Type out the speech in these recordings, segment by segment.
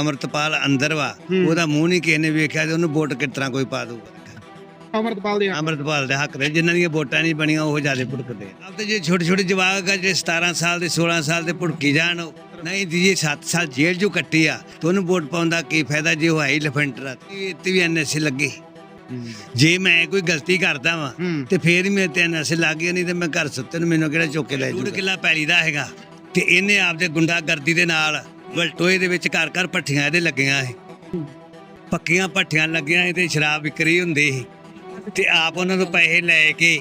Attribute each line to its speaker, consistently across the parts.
Speaker 1: ਅਮਰਤਪਾਲ ਅੰਦਰ ਵਾ। ਉਹਦਾ ਮੂੰਹ ਨਹੀਂ ਕਿਸੇ ਨੇ ਵੇਖਿਆ ਤੇ ਉਹਨੂੰ ਵੋਟ ਕਿਸ ਤਰ੍ਹਾਂ ਕੋਈ ਪਾ ਦੂਗਾ
Speaker 2: ਅਮਰਤਪਾਲ ਦੇ
Speaker 1: ਅਮਰਤਪਾਲ ਦੇ ਹੱਕ ਦੇ ਜਿਨ੍ਹਾਂ ਦੀਆਂ ਵੋਟਾਂ ਨਹੀਂ ਬਣੀਆਂ ਉਹ ਜ਼ਿਆਦਾ ਭੁੜਕਦੇ ਆ। ਤੇ ਜੇ ਛੋਟੇ ਛੋਟੇ ਜਵਾਕ ਆ ਜਿਹੜੇ 17 ਸਾਲ ਦੇ 16 ਸਾਲ ਦੇ ਭੁੜਕੀ ਜਾਣ ਨਹੀਂ ਜੀ ਇਹ 7 ਸਾਲ ਜੇਲ੍ਹ ਚੋਂ ਕੱਟੀ ਆ ਤੇ ਉਹਨੂੰ ਵੋਟ ਪਾਉਣ ਦਾ ਕੀ ਫਾਇਦਾ ਜੇ ਉਹ ਆਈ ਲਫੰਟਰਾ ਤੇ ਵੀ ਐਨਐਸਏ ਲੱਗੇ। ਜੇ ਮੈਂ ਕੋਈ ਗਲਤੀ ਕਰਦਾ ਵਾਂ ਤੇ ਫੇਰ ਹੀ ਮੇਰੇ ਤੇ ਐਨਐਸਏ ਲੱਗ ਗਿਆ ਨਹੀਂ ਤੇ ਮੈਂ ਘਰ ਸੁੱਤੇ ਨੂੰ ਮੈਨੂੰ ਕਿਹੜਾ ਚੁੱਕ ਕੇ ਲੈ ਜੂਗਾ ਕਿੱਲਾ ਪੈਲੀ ਦਾ ਹੈਗਾ। ਤੇ ਇਹਨੇ ਆਪਦੇ ਗੁੰਡਾਗਰਦੀ ਦੇ ਨਾਲ ਵਲਟੋਏ ਦੇ ਵਿੱਚ ਘਰ ਘਰ ਪੱਠੀਆਂ ਇਹਦੇ ਲੱਗੀਆਂ ਸੀ। ਪੱਕੀਆਂ ਪੱਠੀਆਂ ਲੱਗੀਆਂ ਸੀ ਤੇ ਸ਼ਰਾਬ ਵਿਕਰੀ ਹੁੰਦੀ ਸੀ। ਤੇ ਆਪ ਉਹਨਾਂ ਤੋਂ ਪੈਸੇ ਲੈ ਕੇ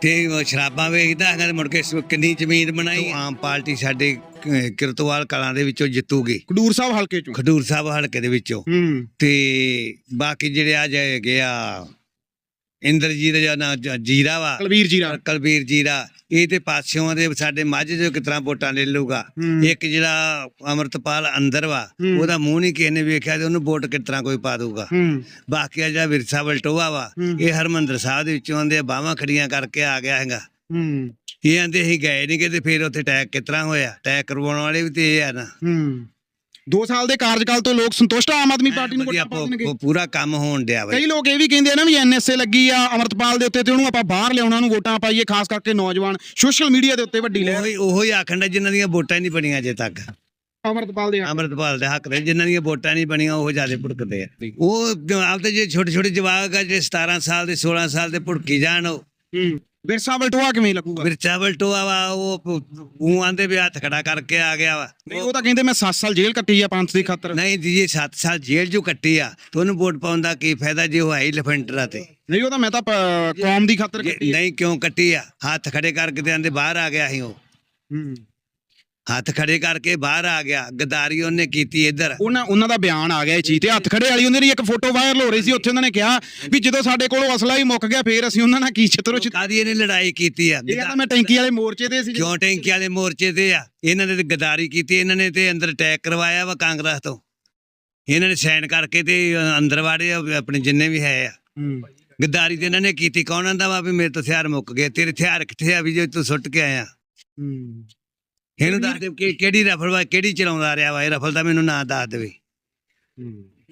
Speaker 1: ਤੇ ਉਹ ਸ਼ਰਾਬਾਂ ਵੇਚਦਾ ਹੈਗਾ ਤੇ ਮੁੜ ਕੇ ਸ- ਕਿੰਨੀ ਜ਼ਮੀਨ ਬਣਾਈ ਆਮ ਪਾਰਟੀ ਸਾਡੇ ਅਹ, ਕਿਰਤਵਾਲ ਕਲਾਂ ਦੇ ਵਿੱਚੋਂ ਜਿੱਤੂਗੀ।
Speaker 2: ਖਡੂਰ ਸਾਹਿਬ ਹਲਕੇ ਚੋਂ?
Speaker 1: ਖਡੂਰ ਸਾਹਿਬ ਹਲਕੇ ਦੇ ਵਿੱਚੋਂ।
Speaker 2: ਹੂੰ।
Speaker 1: ਤੇ ਬਾਕੀ ਜਿਹੜੇ ਆ ਜਾਏ ਗਿਆ ਇੰਦਰਜੀਤ ਜਾਂ ਨਾ ਜ- ਜੀਰਾ ਵਾ।
Speaker 2: ਕਲਵੀਰ ਜੀਰਾ।
Speaker 1: ਕਲਬੀਰ ਜੀਰਾ। ਇਹ ਤੇ ਪਾਸਿਓਂ ਦੇ ਸਾਡੇ ਮਾਝੇ ਜੋ ਕਿਤਨਾ ਵੋਟਾਂ ਲੈ ਲੂਗਾ
Speaker 2: ਹੂੰ।
Speaker 1: ਇੱਕ ਜਿਹੜਾ ਅਮਰਤਪਾਲ ਅੰਦਰ ਵਾ
Speaker 2: ਹੂੰ।
Speaker 1: ਉਹਦਾ ਮੂੰਹ ਨਹੀਂ ਕਿਸੇ ਨੇ ਵੇਖਿਆ ਤੇ ਉਹਨੂੰ ਵੋਟ ਤਰ੍ਹਾਂ ਕੋਈ ਪਾ ਦੂਗਾ
Speaker 2: ਹੂੰ।
Speaker 1: ਬਾਕੀ ਆ ਜਿਹੜਾ ਵਿਰਸਾ ਵਲਟੋਆ ਵਾ
Speaker 2: ਹੂੰ।
Speaker 1: ਇਹ ਹਰਮੰਦਰ ਸਾਹਿਬ ਦੇ ਵਿੱਚੋਂ ਆਂਦੇ ਬਾਹਾਂ ਖੜੀਆਂ ਕਰਕੇ ਆ ਗਿਆ ਹੈਗਾ।
Speaker 2: ਹੂੰ।
Speaker 1: ਇਹ ਆਂਦੇ ਅਸੀਂ ਗਏ ਨਹੀਂ ਕਿਤੇ ਫਿਰ ਉੱਥੇ ਅਟੈਕ ਤਰ੍ਹਾਂ ਹੋਇਆ? ਅਟੈਕ ਕਰਵਾਉਣ ਵਾਲੇ ਵੀ ਤੇ ਇਹ ਆ ਨਾ।
Speaker 2: ਹੂੰ। 2 ਸਾਲ ਦੇ ਕਾਰਜਕਾਲ ਤੋਂ ਲੋਕ ਸੰਤੁਸ਼ਟ ਆ ਆਮ ਆਦਮੀ ਪਾਰਟੀ ਨੂੰ
Speaker 1: ਵਧੀਆ
Speaker 2: ਵੋਟਾਂ ਪਾਉਣਗੇ।
Speaker 1: ਪ- ਪੂਰਾ ਕੰਮ ਹੋਣ ਡਿਆ
Speaker 2: ਕਈ ਲੋਕ ਇਹ ਵੀ ਕਹਿੰਦੇ ਆ ਨਾ ਵੀ ਐਨਐਸਏ ਲੱਗੀ ਆ ਅਮਰਤਪਾਲ ਦੇ ਉੱਤੇ ਤੇ ਉਹਨੂੰ ਆਪਾਂ ਬਾਹਰ ਲਿਆਉਣਾ ਨੂੰ ਵੋਟਾਂ ਪਾਈਏ ਖਾਸ ਕਰਕੇ ਨੌਜਵਾਨ ਸੋਸ਼ਲ ਮੀਡੀਆ ਦੇ ਉੱਤੇ ਵੱਡੀ ਲੈ
Speaker 1: ਉਹੀ ਉਹੀ ਆਖਣ ਦਾ ਜਿਨ੍ਹਾਂ ਦੀਆਂ ਵੋਟਾਂ ਨਹੀਂ ਬਣੀਆਂ ਅਜੇ ਤੱਕ।
Speaker 2: ਅਮਰਤਪਾਲ ਦੇ
Speaker 1: ਅੰਮ੍ਰਿਤਪਾਲ ਦੇ ਹੱਕ ਦੇ ਜਿਨ੍ਹਾਂ ਦੀਆਂ ਵੋਟਾਂ ਨਹੀਂ ਬਣੀਆਂ ਉਹ ਜ਼ਿਆਦਾ ਭੁੜਕਦੇ ਆ। ਉਹ ਆਪਦੇ ਜੇ ਛੋਟੇ ਛੋਟੇ ਜਵਾਕ ਆ ਜਿਹੜੇ 17 ਸਾਲ ਦੇ 16 ਸਾਲ ਦੇ ਭੁੜਕੀ ਜਾਣ ਉਹ।
Speaker 2: ਹੂੰ। ਵਿਰਸਾ ਬਲਟੋਆ ਕਿਵੇਂ ਲੱਗੂਗਾ?
Speaker 1: ਮਿਰਚਾ ਵਲਟੋਆ ਵਾ ਉਹ ਉਹ ਆਂਦੇ ਵੀ ਹੱਥ ਖੜਾ ਕਰਕੇ ਆ ਗਿਆ ਵਾ।
Speaker 2: ਨਹੀਂ ਉਹ ਤਾਂ ਕਹਿੰਦੇ ਮੈਂ 7 ਸਾਲ ਜੇਲ੍ਹ ਕੱਟੀ ਆ ਪੰਥ ਦੀ ਖਾਤਰ।
Speaker 1: ਨਹੀਂ ਜੀ ਇਹ 7 ਸਾਲ ਜੇਲ੍ਹ ਚੋਂ ਕੱਟੀ ਆ ਤੇ ਉਹਨੂੰ ਵੋਟ ਪਾਉਣ ਦਾ ਕੀ ਫਾਇਦਾ ਜੇ ਉਹ ਆਈ ਲਫੰਟਰਾ ਤੇ?
Speaker 2: ਨਹੀਂ ਉਹ ਤਾਂ ਮੈਂ ਤਾਂ ਪ- ਕੌਮ ਦੀ ਖਾਤਰ
Speaker 1: ਜੇ
Speaker 2: ਕੱਟੀ ਆ।
Speaker 1: ਨਹੀਂ ਕਿਉਂ ਕੱਟੀ ਆ? ਹੱਥ ਖੜੇ ਕਰਕੇ ਤੇ ਆਂਦੇ ਬਾਹਰ ਆ ਗਿਆ ਸੀ ਉਹ।
Speaker 2: ਹੂੰ।
Speaker 1: ਹੱਥ ਖੜੇ ਕਰਕੇ ਬਾਹਰ ਆ ਗਿਆ ਗਦਾਰੀ ਉਹਨੇ ਕੀਤੀ ਇੱਧਰ।
Speaker 2: ਉਹਨਾਂ ਉਹਨਾਂ ਦਾ ਬਿਆਨ ਆ ਗਿਆ ਇਹ ਚੀਜ਼ ਤੇ ਹੱਥ ਖੜੇ ਵਾਲੀ ਉਹਨਾਂ ਦੀ ਇੱਕ ਫੋਟੋ ਵਾਇਰਲ ਹੋ ਰਹੀ ਸੀ ਉੱਥੇ ਉਹਨਾਂ ਨੇ ਕਿਹਾ ਵੀ ਜਦੋਂ ਸਾਡੇ ਕੋਲੋਂ ਅਸਲਾ ਹੀ ਮੁੱਕ ਗਿਆ ਫੇਰ ਅਸੀਂ ਉਹਨਾਂ ਨਾਲ ਕੀ ਛਤਰੋ ਛਿ-
Speaker 1: ਕਾਦੀ ਇਹਨੇ ਲੜਾਈ ਕੀਤੀ ਆ।
Speaker 2: ਇਹ ਕਹਿੰਦਾ ਮੈਂ ਟੈਂਕੀ ਵਾਲੇ ਮੋਰਚੇ ਤੇ ਸੀ
Speaker 1: ਕਿਉਂ ਟੈਂਕੀ ਵਾਲੇ ਮੋਰਚੇ ਤੇ ਆ? ਇਹਨਾਂ ਨੇ ਤੇ ਗਦਾਰੀ ਕੀਤੀ ਇਹਨਾਂ ਨੇ ਤੇ ਅੰਦਰ ਅਟੈਕ ਕਰਵਾਇਆ ਵਾ ਕਾਂਗਰਸ ਤੋਂ। ਇਹਨਾਂ ਨੇ ਸਾਈਨ ਕਰਕੇ ਤੇ ਅੰਦਰ ਵਾੜੇ ਆਪਣੇ ਜਿੰਨੇ ਵੀ ਹੈ ਆ। ਗਦਾਰੀ ਤੇ ਇਹਨਾਂ ਨੇ ਕੀਤੀ ਕੌਣ ਆਂਦਾ ਵਾ ਵੀ ਮੇਰੇ ਤੋਂ ਹਥਿਆਰ ਮੁੱਕ ਗਏ ਤੇਰੇ ਹਥਿਆਰ ਕਿੱਥੇ ਆ ਵੀ ਜੇ ਤੂੰ ਸੁੱਟ ਕੇ ਆਇਆ? ਇਹਨੂੰ ਦੱਸ ਦੇ ਕਿ ਕਿਹੜੀ ਰਫਲ ਵਾ ਕਿਹੜੀ ਚਲਾਉਂਦਾ ਰਿਹਾ ਵਾ ਇਹ ਰਫਲ ਦਾ ਮੈਨੂੰ ਨਾਂ ਦੱਸ ਦੇਵੇ।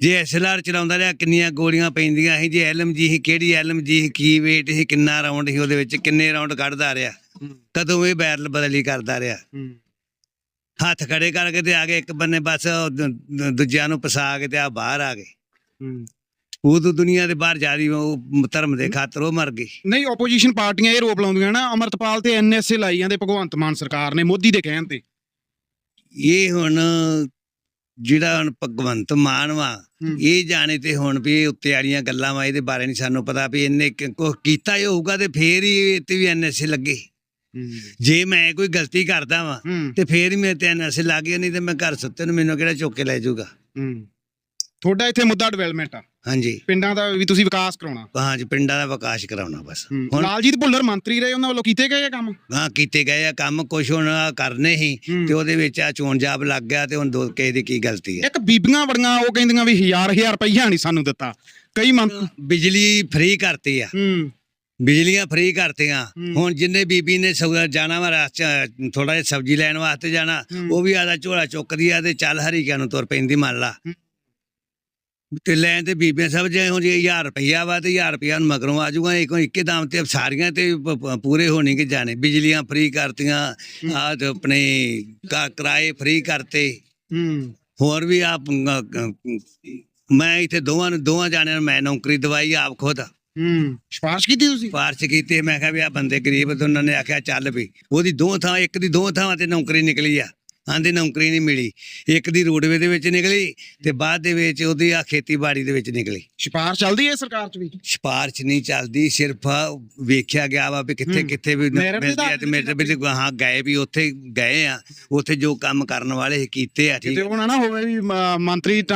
Speaker 1: ਜੇ ਐਸਐਲਆਰ ਚਲਾਉਂਦਾ ਰਿਹਾ ਕਿੰਨੀਆਂ ਗੋਲੀਆਂ ਪੈਂਦੀਆਂ ਸੀ ਜੇ ਐਲਐਮਜੀ ਸੀ ਕਿਹੜੀ ਐਲਐਮਜੀ ਸੀ ਕੀ weight ਸੀ ਕਿੰਨਾ ਰਾਉਂਡ ਸੀ ਉਹਦੇ ਵਿੱਚ ਕਿੰਨੇ ਰਾਉਂਡ ਕੱਢਦਾ ਰਿਹਾ। ਕਦੋਂ ਇਹ ਬੈਰਲ ਬਦਲੀ ਕਰਦਾ ਰਿਹਾ। ਹੱਥ ਖੜੇ ਕਰਕੇ ਤੇ ਆ ਗਏ ਇੱਕ ਬੰਨੇ ਬਸ ਦੂਜਿਆਂ ਨੂੰ ਫਸਾ ਕੇ ਤੇ ਆ ਬਾਹਰ ਆ ਗਏ। ਉਹ ਤੋਂ ਦੁਨੀਆ ਦੇ ਬਾਹਰ ਜਾ ਰਹੀ ਉਹ ਧਰਮ ਦੇ ਖਾਤਰ ਉਹ ਮਰ ਗਈ।
Speaker 2: ਨਹੀਂ ਆਪੋਜੀਸ਼ਨ ਪਾਰਟੀਆਂ ਇਹ ਰੋਪ ਲਾਉਂਦੀਆਂ ਨਾ ਅਮਰਤਪਾਲ ਤੇ ਐਨਐਸਏ ਲਾਈ ਜਾਂਦੇ ਭਗਵੰਤ ਮਾਨ ਸਰਕਾਰ ਨੇ ਮੋਦੀ ਦੇ ਕਹਿਣ ਤੇ।
Speaker 1: ਇਹ ਹੁਣ ਜਿਹੜਾ ਹੁਣ ਭਗਵੰਤ ਮਾਨ ਵਾ। ਇਹ ਜਾਣੇ ਤੇ ਹੁਣ ਵੀ ਇਹ ਉੱਤੇ ਵਾਲੀਆਂ ਗੱਲਾਂ ਵਾ ਇਹਦੇ ਬਾਰੇ ਨਹੀਂ ਸਾਨੂੰ ਪਤਾ ਵੀ ਇਹਨੇ ਕੁਝ ਕੀਤਾ ਹੀ ਹੋਊਗਾ ਤੇ ਫੇਰ ਹੀ ਤੇ ਵੀ ਐਨਐਸਏ ਲੱਗੇ। ਜੇ ਮੈਂ ਕੋਈ ਗਲਤੀ ਕਰਦਾ ਵਾਂ ਤੇ ਫੇਰ ਹੀ ਮੇਰੇ ਤੇ ਐਨਐਸਏ ਲੱਗ ਗਿਆ ਨਹੀਂ ਤੇ ਮੈਂ ਘਰ ਸੁੱਤੇ ਨੂੰ ਮੈਨੂੰ ਕਿਹੜਾ ਚੁੱਕ ਕੇ ਲੈ ਜਾਊਗਾ।
Speaker 2: ਤੁਹਾਡਾ ਇੱਥੇ ਮੁੱਦਾ ਡਿਵੈਲਪਮੈਂਟ ਆ।
Speaker 1: ਹਾਂਜੀ
Speaker 2: ਪਿੰਡਾਂ ਦਾ ਵੀ ਤੁਸੀਂ ਵਿਕਾਸ ਕਰਾਉਣਾ
Speaker 1: ਹਾਂ ਜੀ ਪਿੰਡਾਂ ਦਾ ਵਿਕਾਸ ਕਰਾਉਣਾ ਬਸ। ਹੁਣ
Speaker 2: ਲਾਲਜੀਤ ਭੁੱਲਰ ਮੰਤਰੀ ਰਹੇ ਉਹਨਾਂ ਵੱਲੋਂ ਕੀਤੇ ਗਏ ਆ ਕੰਮ
Speaker 1: ਹਾਂ ਕੀਤੇ ਗਏ ਆ ਕੰਮ ਕੁਛ ਹੁਣ ਕਰਨੇ ਹੀ। ਤੇ ਉਹਦੇ ਵਿੱਚ ਆ ਚੋਣ ਜਾਬ ਲੱਗ ਗਿਆ ਤੇ ਹੁਣ ਦੋ ਕਿਸੇ ਦੀ ਕੀ ਗਲਤੀ ਹੈ
Speaker 2: ਇੱਕ ਬੀਬੀਆਂ ਬੜੀਆਂ ਉਹ ਕਹਿੰਦੀਆਂ ਵੀ ਹਜ਼ਾਰ ਹਜ਼ਾਰ ਰੁਪਈਆ ਨਹੀਂ ਸਾਨੂੰ ਦਿੱਤਾ ਕਈ ਮੰਤ
Speaker 1: ਬਿਜਲੀ ਫ੍ਰੀ ਕਰਤੀ ਆ
Speaker 2: ਹੂੰ
Speaker 1: ਬਿਜਲੀਆਂ ਫ੍ਰੀ ਕਰਤੀਆਂ। ਹੁਣ ਜਿੰਨੇ ਬੀਬੀ ਨੇ ਸੌਦਾ ਜਾਣਾ ਵਾ ਥੋੜਾ ਜਿਹਾ ਸਬਜ਼ੀ ਲੈਣ ਵਾਸਤੇ ਜਾਣਾ। ਉਹ ਵੀ ਆਦਾ ਝੋਲਾ ਚੁੱਕਦੀ ਆ ਤੇ ਚੱਲ ਹਰੀਕਿਆਂ ਨੂੰ ਤੁਰ ਪੈਂਦੀ ਮੰਨ ਲਾ। ਤੇ ਲੈਣ ਤੇ ਬੀਬੀਆਂ ਸਭ ਜੇ ਹੁਣ ਜੇ 1000 ਰੁਪਈਆ ਵਾ ਤੇ 1000 ਰੁਪਈਆ ਨੂੰ ਮਗਰੋਂ ਆ ਜਾਊਗਾ ਇੱਕੋ ਇੱਕੇ ਦਾਮ ਤੇ ਸਾਰੀਆਂ ਤੇ ਪ- ਪ- ਪੂਰੇ ਹੋਣੇ ਕਿ ਜਾਣੇ। ਬਿਜਲੀਆਂ ਫ੍ਰੀ ਕਰਤੀਆਂ ਆ ਤੇ ਆਪਣੇ ਕਾ- ਕਿਰਾਏ ਫ੍ਰੀ ਕਰਤੇ।
Speaker 2: ਹੂੰ।
Speaker 1: ਹੋਰ ਵੀ ਆਪ ਮੈਂ ਇੱਥੇ ਦੋਵਾਂ ਨੂੰ ਦੋਵਾਂ ਜਾਣਿਆਂ ਨੂੰ ਮੈਂ ਨੌਕਰੀ ਦਵਾਈ ਆਪ ਖੁਦ।
Speaker 2: ਹੂੰ। ਸਿਫਾਰਿਸ਼ ਕੀਤੀ ਤੁਸੀਂ?
Speaker 1: ਪਾਰਚ ਕੀਤੇ ਮੈਂ ਕਿਹਾ ਵੀ ਆ ਬੰਦੇ ਗਰੀਬ ਤੇ ਉਹਨਾਂ ਨੇ ਆਖਿਆ ਚੱਲ ਵੀ। ਉਹਦੀ ਦੋ ਥਾਂ ਇੱਕ ਦੀ ਦੋ ਥਾਵਾਂ ਤੇ ਨੌਕਰੀ ਨਿਕਲੀ ਆ। ਆਂਦੀ ਨੌਕਰੀ ਨਹੀਂ ਮਿਲੀ। ਇੱਕ ਦੀ ਰੋਡਵੇ ਦੇ ਵਿੱਚ ਨਿਕਲੀ ਤੇ ਬਾਅਦ ਦੇ ਵਿੱਚ ਉਹਦੀ ਆ ਖੇਤੀਬਾੜੀ ਦੇ ਵਿੱਚ ਨਿਕਲੀ।
Speaker 2: ਸਿਫਾਰਿਸ਼ ਚੱਲਦੀ ਹੈ ਸਰਕਾਰ 'ਚ ਵੀ?
Speaker 1: ਸਿਫਾਰਸ਼ ਨਹੀਂ ਚੱਲਦੀ ਸਿਰਫ ਵੇਖਿਆ ਗਿਆ ਵਾ ਵੀ ਕਿੱਥੇ
Speaker 2: ਹੂੰ।
Speaker 1: ਕਿੱਥੇ ਵੀ ਮਿਲਦੀ
Speaker 2: ਆਧਾਰ
Speaker 1: ਤੇ
Speaker 2: ਤੇ
Speaker 1: ਮੇਰੇ ਵੀ ਹਾਂ ਗਏ ਵੀ ਉੱਥੇ ਗਏ ਆ ਉੱਥੇ ਜੋ ਕੰਮ ਕਰਨ ਵਾਲੇ ਕੀਤੇ ਆ ਠੀਕ
Speaker 2: ਕਿਤੇ ਉਹ ਨਾ ਹੋਵੇ ਵੀ ਮੰਤਰੀ ਤਾਂ